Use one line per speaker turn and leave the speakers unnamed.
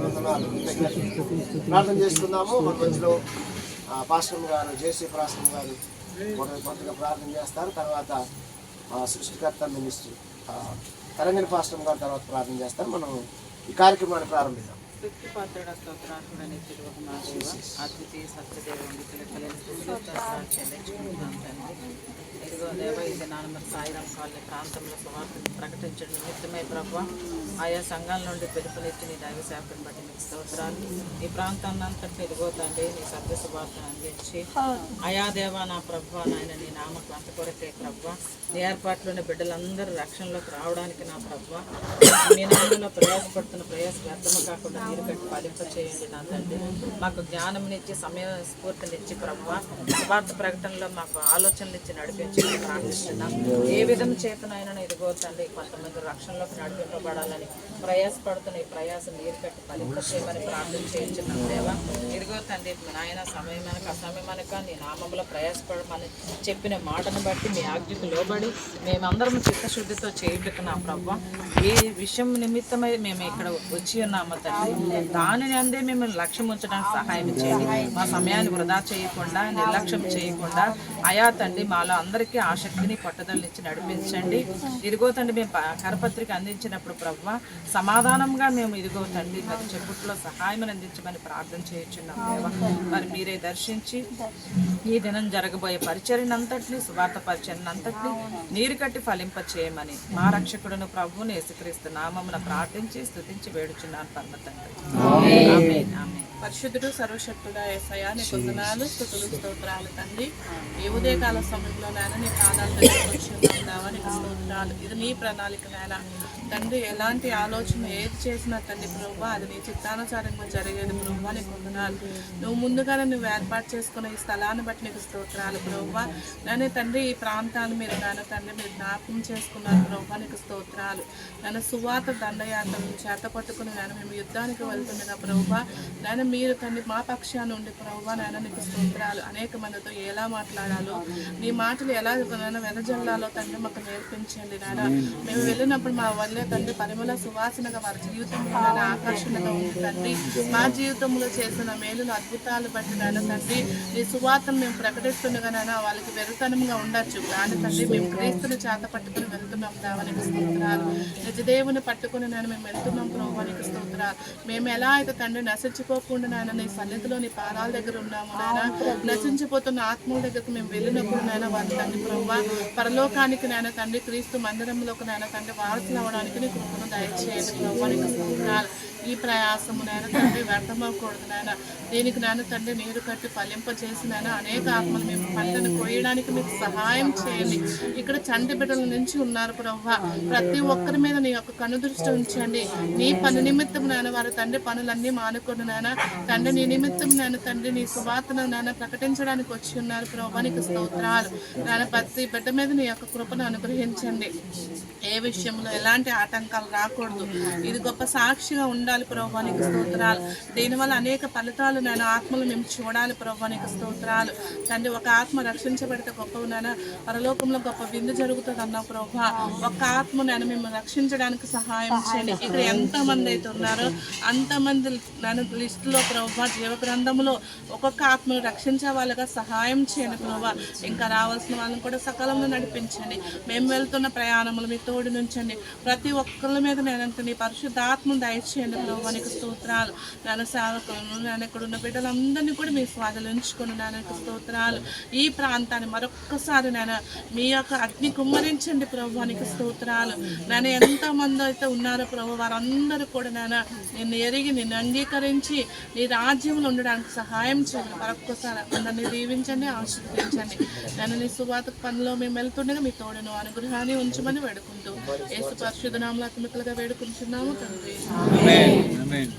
వందనాలు ప్రార్థన చేసుకుందాము మన మధ్యలో ఆ, పాస్టర్ గారు జేసీ పాస్టర్ గారు కొంతగా ప్రార్థన చేస్తారు. తర్వాత సృష్టికర్త మినిస్ట్రీ ఆ, తెలంగాణ పాస్టర్ గారు తర్వాత ప్రార్థన చేస్తారు. మనం ఈ కార్యక్రమాన్ని ప్రారంభిద్దాం.
తృప్తిపాత్రుడ స్తోత్రార్హుడని తిరుగు మాదేవ అద్వితీయ సత్యదేవ చెల్లించుకుంటున్నాం తండ్రి. ఇదిగో దేవ ఇది నాన్న మరి సాయిరాం కాలనీ ప్రాంతంలో సువార్తను ప్రకటించడం నిమిత్తమై ప్రభు. ఆయా సంఘాల నుండి పిలుపునిచ్చి నీ దైవ సేవకుని బట్టి నీకు స్తోత్రాలు. ఈ ప్రాంతాన్ని అంతటి ఇదిగో తండ్రి నీ సత్య సువార్తను అందించి. అయా దేవ నా ప్రభు నాయన నీ నామ అంత కొరకే ప్రభు. నీ ఏర్పాట్లోని బిడ్డలందరూ రక్షణలోకి రావడానికి నా ప్రభు. మీ నామంలో ప్రయాసపడుతున్న ప్రయాస వ్యర్థము కాకుండా నీరు కట్టి ఫలింపచేయండి నా తండ్రి మాకు జ్ఞానంనిచ్చి సమయ స్ఫూర్తినిచ్చి ప్రభు. స్వార్థ ప్రకటనలో మాకు ఆలోచనలు ఇచ్చి నడిపించి ప్రార్థిస్తున్నాం. ఏ విధం చేతనైనా ఇదిగో తండ్రి కొంతమంది రక్షణలోకి నడిపింపబడాలని ప్రయాసపడుతున్న ఈ ప్రయాసం నీరు పెట్టి ఫలింపచేయమని ప్రార్థన చేయించున్నాం దేవా. ఇదిగో తండ్రి నాయన సమయమనక అసమయమనక నీ నామంలో ప్రయాసపడమని చెప్పిన మాటను బట్టి మీ ఆజ్ఞకు లోబడి మేమందరం చిత్తశుద్ధితో చేయుటకు నా ప్రభు. ఏ విషయం నిమిత్తమై మేము ఇక్కడ వచ్చి ఉన్నాము తండ్రి. దానిని అందే మేము లక్ష్యం ఉంచడానికి సహాయం చేయండి. మా సమయాన్ని వృధా చేయకుండా నిర్లక్ష్యం చేయకుండా అయా తండ్రి మాలో అందరికీ ఆసక్తిని పట్టుదలనిచ్చి నడిపించండి. ఇదిగో తండ్రి మేము కరపత్రిక అందించినప్పుడు ప్రభు సమాధానంగా మేము ఇదిగో తండ్రి మరి చెప్పుట్లో సహాయం అందించమని ప్రార్థన చేయించున్నాం దేవా. మరి మీరే దర్శించి ఈ దినం జరగబోయే పరిచర్యను అంతటిని సువార్త పరిచర్యను అంతటిని నీరు కట్టి ఫలింప చేయమని మా రక్షకుడును ప్రభువుని యేసుక్రీస్తు నామమున ప్రార్థించి స్తుతించి వేడుచున్నాను పరమ తండ్రి. ఆమేన్, ఆమేన్.
పరిశుద్ధుడు సర్వశక్తుడ ఏసయా నీ కొందనాలు స్థుతులు స్తోత్రాలు తండ్రి. ఈ ఉదయకాల సమయంలో నాయన నీ ప్రాణాలు వచ్చిందావా నీకు స్తోత్రాలు. ఇది నీ ప్రణాళిక నాయన. తండ్రి ఎలాంటి ఆలోచన ఏది చేసినా తండ్రి ప్రభు అది నీ చిత్తానుసారంగా జరిగేది ప్రభు నీ కొందనాలు నువ్వు ముందుగానే నువ్వు ఏర్పాటు చేసుకున్న ఈ స్థలాన్ని బట్టి నీకు స్తోత్రాలు ప్రభు. నన్ను తండ్రి ఈ ప్రాంతాన్ని మీరు నాన్న తండ్రి మీరు జ్ఞాపకం చేసుకున్నారు ప్రభు నీకు స్తోత్రాలు. నన్ను సువాత దండయాత్ర చేత పట్టుకుని నేను మేము యుద్ధానికి వెళ్తుండగా ప్రభు నాయన మీరు తండ్రి మా పక్షాన ఉండి ప్రభు నాయన నీకు స్తోత్రాలు అనేక మందితో ఎలా మాట్లాడాలో నీ మాటలు ఎలా నాయన వెదజల్లాలో తండ్రి మాకు నేర్పించండి నాయన. మేము వెళ్ళినప్పుడు మా వల్లే తండ్రి పరిమళ సువాసనగా వారి జీవితంలో ఆకర్షణగా ఉంది తండ్రి. మా జీవితంలో చేసిన మేలులు అద్భుతాలు బట్టి నాయన తండ్రి నీ సువార్తను మేము ప్రకటిస్తుండగా నాయన వాళ్ళకి వెరుతనంగా ఉండొచ్చు. కానీ తండ్రి మేము క్రీస్తుని చేత పట్టుకుని వెళ్తున్నాం. దావానికి స్తోత్రాలు. నిజదేవుని పట్టుకుని నేను మేము వెళ్తున్నాం ప్రభువానికి స్తోత్రాలు. మేము ఎలా అయితే తండ్రి నశించుకోకుండా నాయన నీ సన్నిధిలో నీ పాదాల దగ్గర ఉన్నాము నాయన నశించిపోతున్న ఆత్మల దగ్గరకు మేము వెళ్ళినప్పుడు నాయన వారి తండ్రి ప్రభు పరలోకానికి నాయన తండ్రి క్రీస్తు మందిరంలోకి నాయన తండ్రి వారసులు అవ్వడానికి నీ కృపను దయచేయండి స్తోత్రాలు ఈ ప్రయాసము నాయన తండ్రి వ్యర్థమవకూడదు నాయన. దీనికి నాన్న తండ్రి నీరు కట్టి ఫలింపచేసి నాయన అనేక ఆత్మలు మేము పంటను కోయడానికి మీకు సహాయం చేయండి. ఇక్కడ చంటి బిడ్డల నుంచి ఉన్నారు ప్రభు ప్రతి ఒక్కరి మీద నీ యొక్క కనుదృష్టి ఉంచండి. నీ పని నిమిత్తం నాయన వారి తండ్రి పనులన్నీ మానుకొని నాయన. తండ్రి నీ నిమిత్తం నాయన తండ్రి నీ సువార్తను నాయన ప్రకటించడానికి వచ్చి ఉన్నారు ప్రభు నీకు స్తోత్రాలు. నాయన ప్రతి బిడ్డ మీద నీ యొక్క కృపను అనుగ్రహించండి. ఏ విషయంలో ఎలాంటి ఆటంకాలు రాకూడదు. ఇది గొప్ప సాక్షిగా ఉండాలి. ప్రభానికి స్తోత్రాలు. దీనివల్ల అనేక ఫలితాలు నేను ఆత్మలు మేము చూడాలి ప్రభానికి స్తోత్రాలు. తండ్రి ఒక ఆత్మ రక్షించబడితే గొప్ప నాన్న పరలోకంలో గొప్ప విందు జరుగుతుంది అన్న ప్రభా. ఒక ఆత్మ నేను మేము రక్షించడానికి సహాయం చేయండి. ఇక్కడ ఎంతమంది అయితే ఉన్నారో అంతమంది నన్ను లిస్టులో ప్రభా జీవ గ్రంథంలో ఒక్కొక్క ఆత్మను రక్షించే వాళ్ళగా సహాయం చేయండి ప్రభా. ఇంకా రావాల్సిన వాళ్ళని కూడా సకాలంలో నడిపించండి. మేము వెళ్తున్న ప్రయాణములు మీ తోడు నుంచండి. ప్రతి ఒక్కరి మీద నేను నీ పరిశుద్ధాత్మను దయచేయండి ప్రభు నీకు స్తోత్రాలు. నాన్న సేవకులను నాన్న ఇక్కడ ఉన్న బిడ్డలందరినీ కూడా మీ స్వాధీనం ఉంచుకుని స్తోత్రాలు. ఈ ప్రాంతాన్ని మరొక్కసారి నాన్న మీ యొక్క అగ్ని కుమ్మరించండి ప్రభు నీకు స్తోత్రాలు. నాన్న ఎంతమంది అయితే ఉన్నారో ప్రభు వారందరూ కూడా నాన్న నిన్ను ఎరిగి నిన్ను అంగీకరించి నీ రాజ్యంలో ఉండడానికి సహాయం చేయండి. మరొక్కసారి అందరినీ దీవించండి ఆశీర్వదించండి. నన్ను నీ సువాత పనిలో మేము వెళ్తుండగా మీ తోడును అనుగ్రహాన్ని ఉంచమని వేడుకుంటూ యేసు పరిశుద్ధ నామల వేడుకుంటున్నాము తండ్రి.
Amen. Amen.